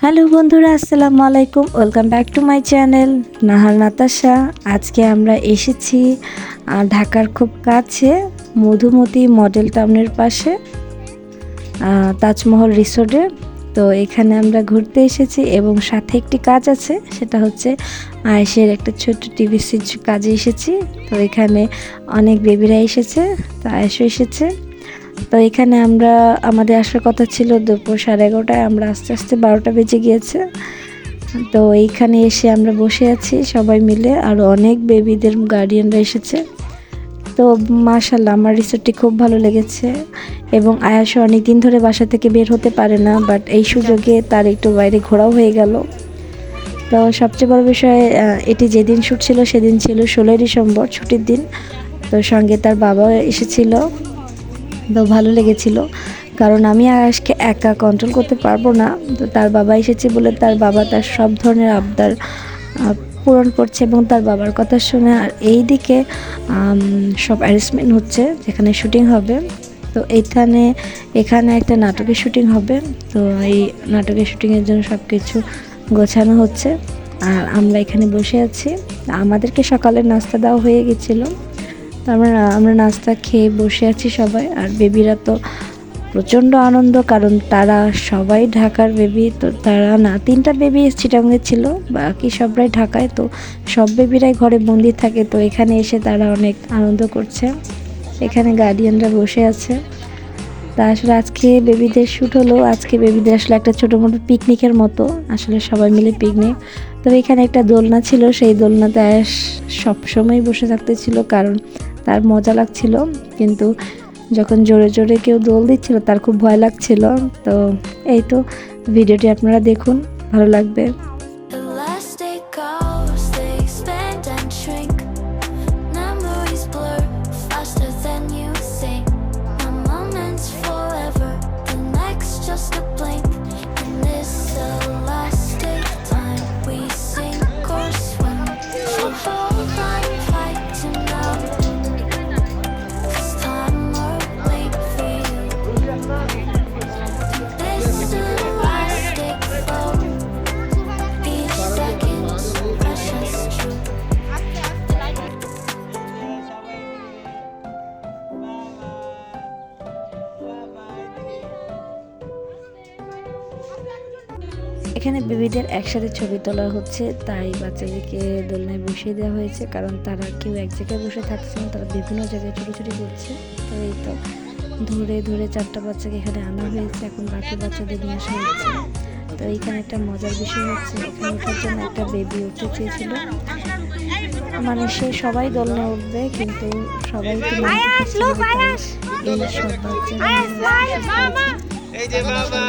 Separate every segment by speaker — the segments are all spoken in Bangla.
Speaker 1: হ্যালো বন্ধুরা, আসসালামু আলাইকুম। Welcome back to my channel Nahar Natasha. আজকে আমরা এসেছি ঢাকার খুব কাছে, মধুমতি মডেল টাউনের পাশে তাজমহল রিসোর্টে তো এখানে আমরা ঘুরতে এসেছি এবং সাথে একটি কাজ আছে, সেটা হচ্ছে আয়েসের একটা ছোট্ট টিভি সিরিজ কাজে এসেছি। তো এখানে অনেক বেবিরা এসেছে, তো আয়েসও এসেছে। তো এখানে আমরা, আমাদের আসার কথা ছিল দুপুর সাড়ে এগারোটায়, আমরা আস্তে আস্তে বারোটা বেজে গিয়েছে। তো এইখানে এসে আমরা বসে আছি সবাই মিলে, আর অনেক বেবিদের গার্ডিয়ানরা এসেছে। তো মাশাল্লাহ আমার রিসোর্টটি খুব ভালো লেগেছে এবং আয়াসও অনেক দিন ধরে বাসা থেকে বের হতে পারে না বাট এই সুযোগে তার একটু বাইরে ঘোরাও হয়ে গেল। তো সবচেয়ে বড় বিষয় এটি যেদিন শ্যুট ছিল, সেদিন ছিল ষোলোই ডিসেম্বর, ছুটির দিন। তো সঙ্গে তার বাবাও এসেছিল। তো ভালো লেগেছিল। কারণ আমি আয়াসকে একা কন্ট্রোল করতে পারব না। তো তার বাবা এসেছে বলে তার বাবা তার সব ধরনের আবদার পূরণ করছে এবং তার বাবার কথা শুনে আর এই দিকে সব অ্যারেঞ্জমেন্ট হচ্ছে যেখানে শুটিং হবে। তো এখানে এখানে একটা নাটকের শুটিং হবে। তো এই নাটকের শুটিংয়ের জন্য সব কিছু গোছানো হচ্ছে। আর আমরা এখানে বসে আছি। আমাদেরকে সকালে নাস্তা দেওয়া হয়ে গেছিল। আমরা আমরা নাস্তা খেয়ে বসে আছি সবাই, আর বেবিরা তো প্রচণ্ড আনন্দ, কারণ তারা সবাই ঢাকার বেবি, তো তারা না, তিনটা বেবি চিটাঙ্গে ছিল, বাকি সবাই ঢাকায়, তো সব বেবিরাই ঘরে বন্দি থাকে, তো এখানে এসে তারা অনেক আনন্দ করছে। এখানে গার্ডিয়ানরা বসে আছে। তা আসলে আজকে বেবিদের শ্যুট হলো, আজকে বেবিদের আসলে একটা ছোটো মোটো পিকনিকের মতো, আসলে সবাই মিলে পিকনিক তবে এখানে একটা দোলনা ছিল, সেই দোলনাতে সবসময় বসে থাকতে ছিল, কারণ তার মজা লাগছিল, কিন্তু যখন জোরে জোরে কেউ দোল দিচ্ছিল, তার খুব ভয় লাগছিল। তো এই তো, ভিডিওটি আপনারা দেখুন, ভালো লাগবে। এখানে বেবিদের একসাথে ছবি তোলা হচ্ছে তাই বাচ্চাদেরকে দোলনায় বসিয়ে দেওয়া হয়েছে কারণ তারা কেউ এক জায়গায় বসে থাকছে না তারা বিভিন্ন জায়গায় ছোটাছুটি করছে। তো এই তো ধরে ধরে চারটা বাচ্চাকে এখানে আনা হয়েছে এখন বাকি বাচ্চাদের নিয়ে আসা হচ্ছে তো এইখানে একটা মজার বিষয় হচ্ছে এখানে ওঠার জন্য একটা বেবি উঠতে চেয়েছিল। মানে সে সবাই দোলনা উঠবে কিন্তু সবাই এই সব বাচ্চারা
Speaker 2: এই যে বাবা।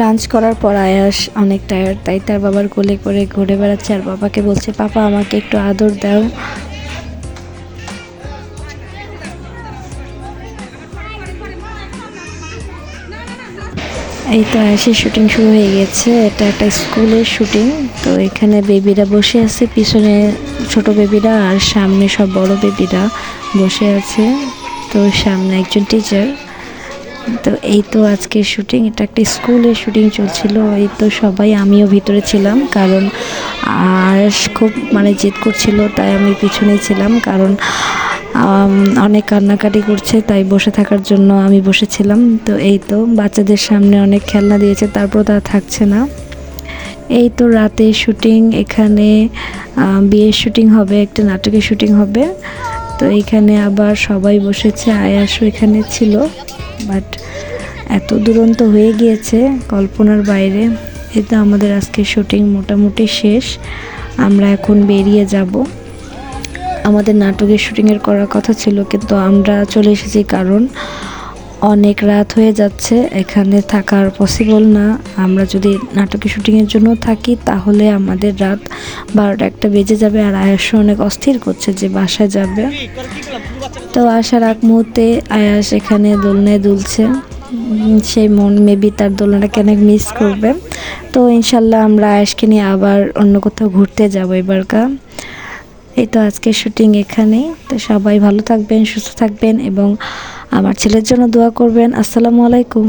Speaker 1: লাঞ্চ করার পর আয়াস অনেক টায়ার্ড তাই তার বাবার কোলে করে ঘুরে বেড়াচ্ছে আর বাবাকে বলছে পাপা আমাকে একটু আদর দাও। এই তো আয়াসের শুটিং শুরু হয়ে গেছে। এটা একটা স্কুলের শুটিং তো এখানে বেবিরা বসে আছে, পিছনে ছোট বেবিরা আর সামনে সব বড় বেবিরা বসে আছে। তো সামনে একজন টিচার তো এই তো আজকে শুটিং এটা একটা স্কুলের শুটিং চলছিল। এই তো সবাই, আমিও ভিতরে ছিলাম, কারণ আর খুব মানে জেদ করছিল, তাই আমি পিছনে ছিলাম। কারণ অনেক কান্নাকাটি করছে, তাই বসে থাকার জন্য আমি বসেছিলাম। তো এই তো, বাচ্চাদের সামনে অনেক খেলনা দিয়েছে, তারপর তারা থাকছে না। এই তো রাতে শুটিং, এখানে বিয়ের শুটিং হবে, একটা নাটকের শুটিং হবে। তো এইখানে আবার সবাই বসেছে আয়াসও এখানে ছিল। বাট এত দুরন্ত হয়ে গিয়েছে কল্পনার বাইরে। এই তো আমাদের আজকে শুটিং মোটামুটি শেষ। আমরা এখন বেরিয়ে যাব। আমাদের নাটকের শুটিংয়ের করার কথা ছিল, কিন্তু আমরা চলে এসেছি কারণ অনেক রাত হয়ে যাচ্ছে, এখানে থাকার পসিবল না। আমরা যদি নাটকের শুটিংয়ের জন্য থাকি, তাহলে আমাদের রাত বারোটা একটা বেজে যাবে আর আয়াস অনেক অস্থির করছে যে বাসায় যাবে। তো আসার এক মুহূর্তে আয়াস এখানে দোলনায় দুলছে। সেই মন মেবি তার দোলনাটাকে অনেক মিস করবে। তো ইনশাল্লাহ আমরা আয়াসকে নিয়ে আবার অন্য কোথাও ঘুরতে যাব এবারকার। এই তো আজকে শুটিং এখানে। তো সবাই ভালো থাকবেন, সুস্থ থাকবেন এবং আমার ছেলের জন্য দোয়া করবেন। আসসালামু আলাইকুম।